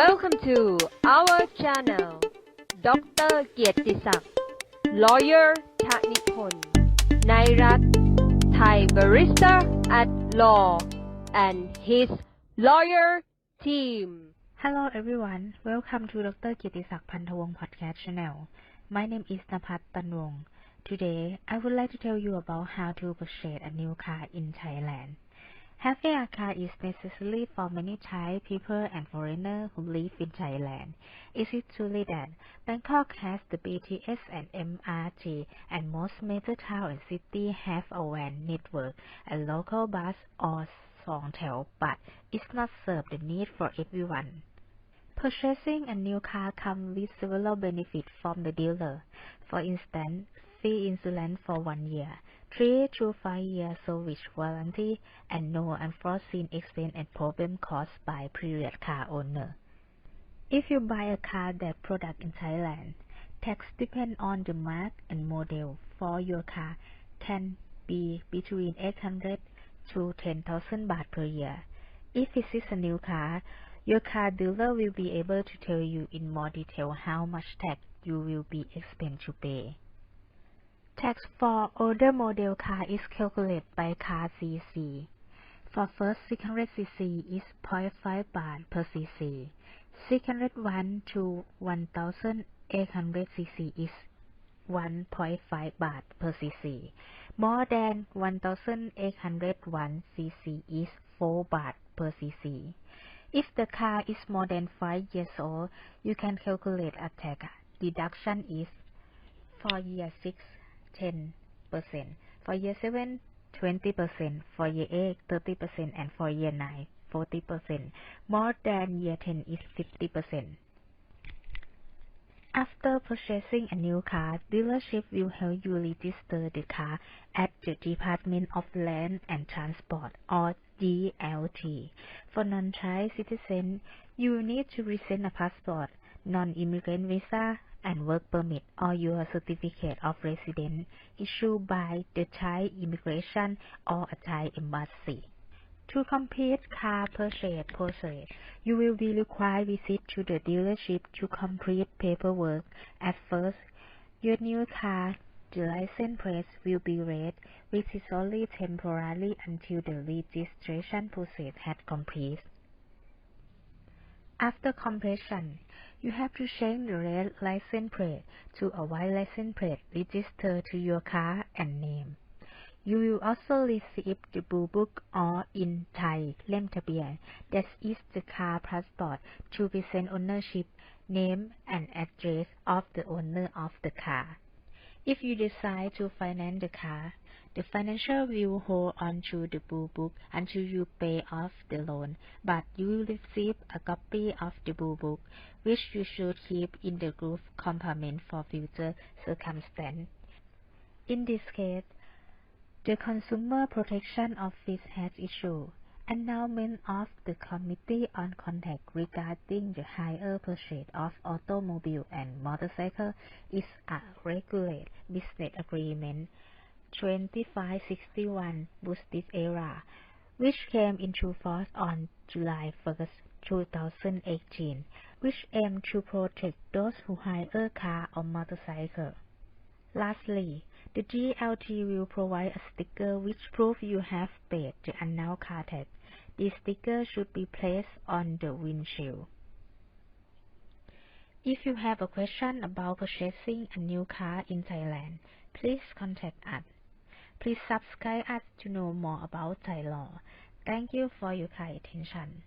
Welcome to our channel ดรเกียรติศักดิ์ lawyer ทนิพนธ์นายรัฐ Thai barrister at law and his lawyer team Hello everyone, welcome to Dr. Kirtisak Pantawong podcast channel. My name is Napat Tanwong. Today, I would like to tell you about how to purchase a new car in Thailand. Having a car is necessary for many Thai people and foreigners who live in Thailand. Is it truly that Bangkok has the BTS and MRT and most major towns and cities have a van network and local bus or song tail, but it's not serve the need for everyone. Purchasing a new car comes with several benefits from the dealer. For instance, free insurance for one year, three to five year service warranty, and no unforeseen expense and problem caused by previous car owner. If you buy a car that product in Thailand, tax depend on the mark and model for your car can be between 800 to 10,000 baht per year. If it is a new car, your car dealer will be able to tell you in more detail how much tax you will be expect to pay. Tax for older model car is calculated by car cc. For first 600cc is 0.5 baht per cc. 601 to 1800cc is 1.5 baht per cc. More than 1801 cc is 4 baht per cc. If the car is more than 5 years old, you can calculate a tax deduction is 4 year 6, 10%, for year 7, 20%, for year 8, 30%, and for year 9, 40%. More than year 10 is 50%. After purchasing a new car, dealership will help you register the car at the Department of Land and Transport or DLT. For non-Thai citizens, you need to present a passport, non-immigrant visa, and work permit or your certificate of residence issued by the Thai Immigration or a Thai embassy. To complete car purchase process, you will be required visit to the dealership to complete paperwork. At first, your new car, the license plate will be red, which is only temporary until the registration process has completed. After completion, you have to change the red license plate to a white license plate registered to your car and name. You will also receive the blue book or in Thai Lem that is the car passport to present ownership, name and address of the owner of the car. If you decide to finance the car, the financier will hold on to the Blue Book until you pay off the loan, but you will receive a copy of the Blue Book, which you should keep in the glove compartment for future circumstances. In this case, the Consumer Protection Office has issued an announcement of the Committee on Contact regarding the higher purchase of automobile and motorcycle is a regulated business agreement 2561 Business Era, which came into force on July 1, 2018, which aim to protect those who hire a car or motorcycle. Lastly, the DLT will provide a sticker which proves you have paid the announced car tax. This sticker should be placed on the windshield. If you have a question about purchasing a new car in Thailand, please contact us. Please subscribe us to know more about Thai law. Thank you for your kind attention.